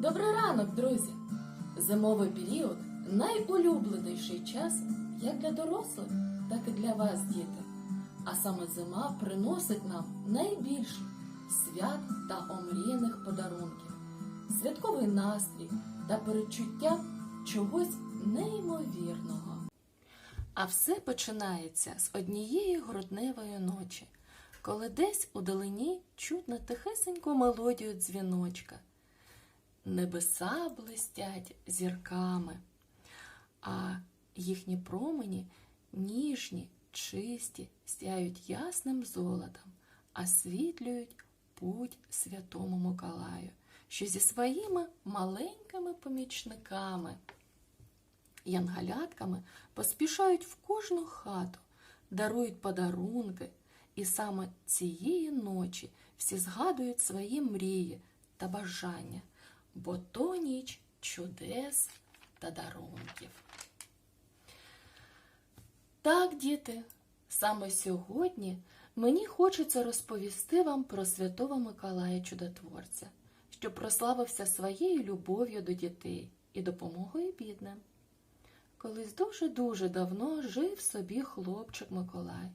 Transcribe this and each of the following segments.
Добрий ранок, друзі! Зимовий період найулюбленіший час як для дорослих, так і для вас, діти. А саме зима приносить нам найбільше свят та омріяних подарунків, святковий настрій та передчуття чогось неймовірного. А все починається з однієї грудневої ночі, коли десь у долині чутно тихесеньку мелодію дзвіночка. Небеса блистять зірками, а їхні промені ніжні, чисті, сяють ясним золотом, освітлюють путь святому Миколаю, що зі своїми маленькими помічниками, янгалятками поспішають в кожну хату, дарують подарунки, і саме цієї ночі всі згадують свої мрії та бажання бо то ніч чудес та дарунків. Так, діти, саме сьогодні мені хочеться розповісти вам про святого Миколая Чудотворця, що прославився своєю любов'ю до дітей і допомогою бідним. Колись дуже-дуже давно жив собі хлопчик Миколай.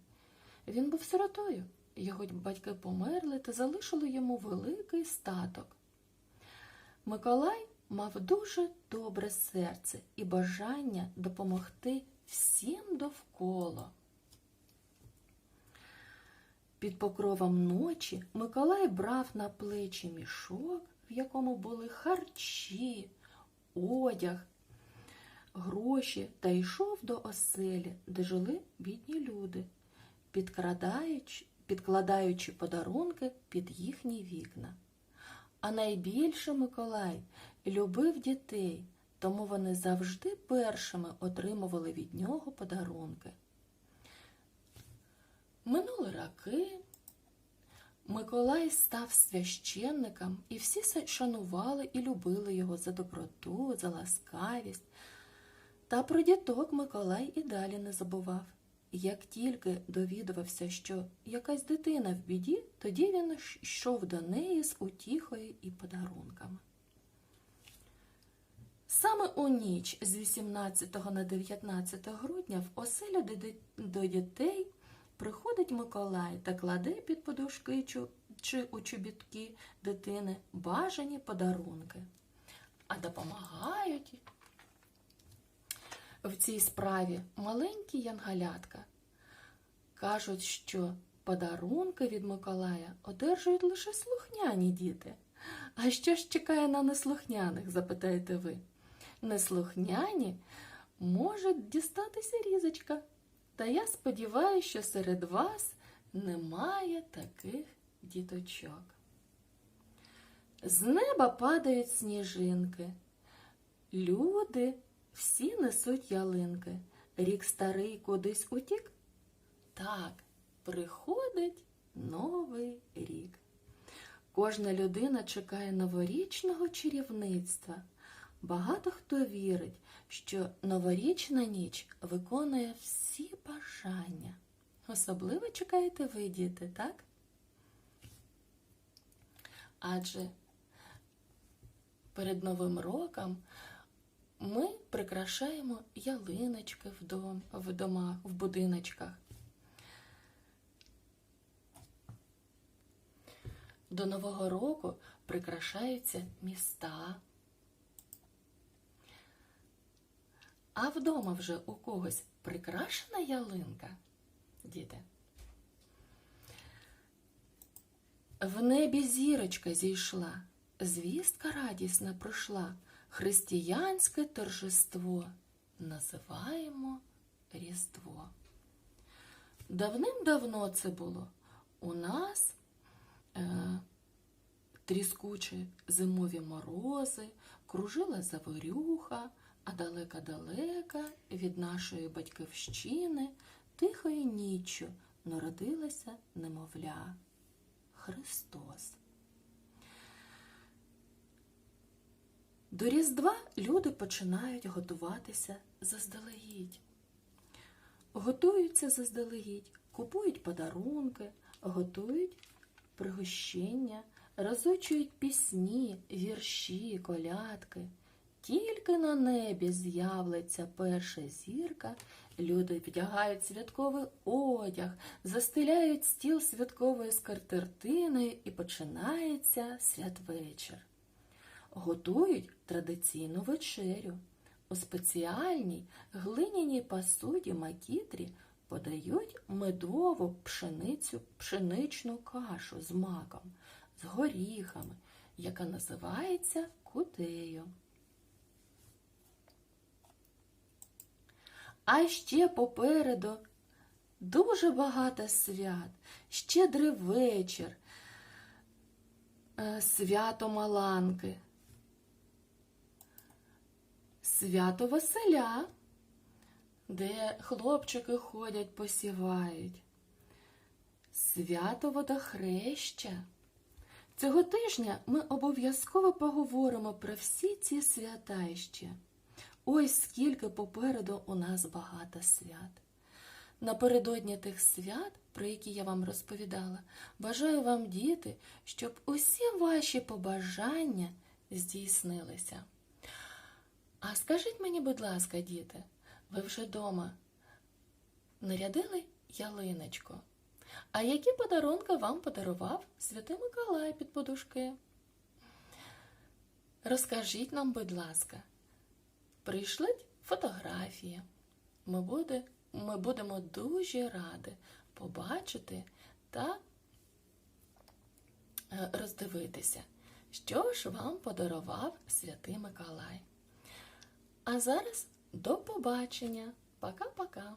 Він був сиротою, його батьки померли та залишили йому великий статок. Миколай мав дуже добре серце і бажання допомогти всім довкола. Під покровом ночі Миколай брав на плечі мішок, в якому були харчі, одяг, гроші та йшов до оселі, де жили бідні люди, підкладаючи подарунки під їхні вікна. А найбільше Миколай любив дітей, тому вони завжди першими отримували від нього подарунки. Минули роки. Миколай став священником, і всі шанували і любили його за доброту, за ласкавість. Та про діток Миколай і далі не забував. Як тільки довідувався, що якась дитина в біді, тоді він йшов до неї з утіхою і подарунками. Саме у ніч з 18 на 19 грудня в оселю до дітей приходить Миколай та кладе під подушки чи у чобітки дитини бажані подарунки, а допомагають в цій справі маленькі янгалятка. Кажуть, що подарунки від Миколая одержують лише слухняні діти. А що ж чекає на неслухняних, запитаєте ви? Неслухняні може дістатися різочка. Та я сподіваюся, що серед вас немає таких діточок. З неба падають сніжинки. Люди всі несуть ялинки. Рік старий кудись утік. Так, приходить новий рік. Кожна людина чекає новорічного чарівництва. Багато хто вірить, що новорічна ніч виконує всі бажання. Особливо чекаєте ви, діти, так? Адже перед Новим роком ми прикрашаємо ялиночки в, дом, в будиночках. До Нового року прикрашаються міста. А вдома вже у когось прикрашена ялинка, діти. В небі зірочка зійшла, звістка радісна пройшла, християнське торжество називаємо Різдво. Давним-давно це було у нас е, тріскучі зимові морози, кружила заворюха, а далека-далека від нашої батьківщини тихою ніччю народилася немовля Христос. До Різдва люди починають готуватися заздалегідь. Готуються заздалегідь, купують подарунки, готують пригощення, розучують пісні, вірші, колядки. Тільки на небі з'явиться перша зірка, люди вдягають святковий одяг, застеляють стіл святковою скатертиною і починається святвечір. Готують традиційну вечерю. У спеціальній глиняній посуді макітрі подають медову пшеницю, пшеничну кашу з маком, з горіхами, яка називається кутею. А ще попереду дуже багато свят, щедрий вечір, е, свято Маланки, свято Василя, де хлопчики ходять, посівають, свято водохреща. Цього тижня ми обов'язково поговоримо про всі ці свята іще. Ось скільки попереду у нас багато свят. Напередодні тих свят, про які я вам розповідала, бажаю вам, діти, щоб усі ваші побажання здійснилися. А скажіть мені, будь ласка, діти, ви вже вдома нарядили ялиночку? А які подарунки вам подарував Святий Миколай під подушки? Розкажіть нам, будь ласка, прийшліть фотографії. Ми, буде, ми будемо дуже раді побачити та е, роздивитися, що ж вам подарував Святий Миколай. А зараз до побачення. Пока-пока.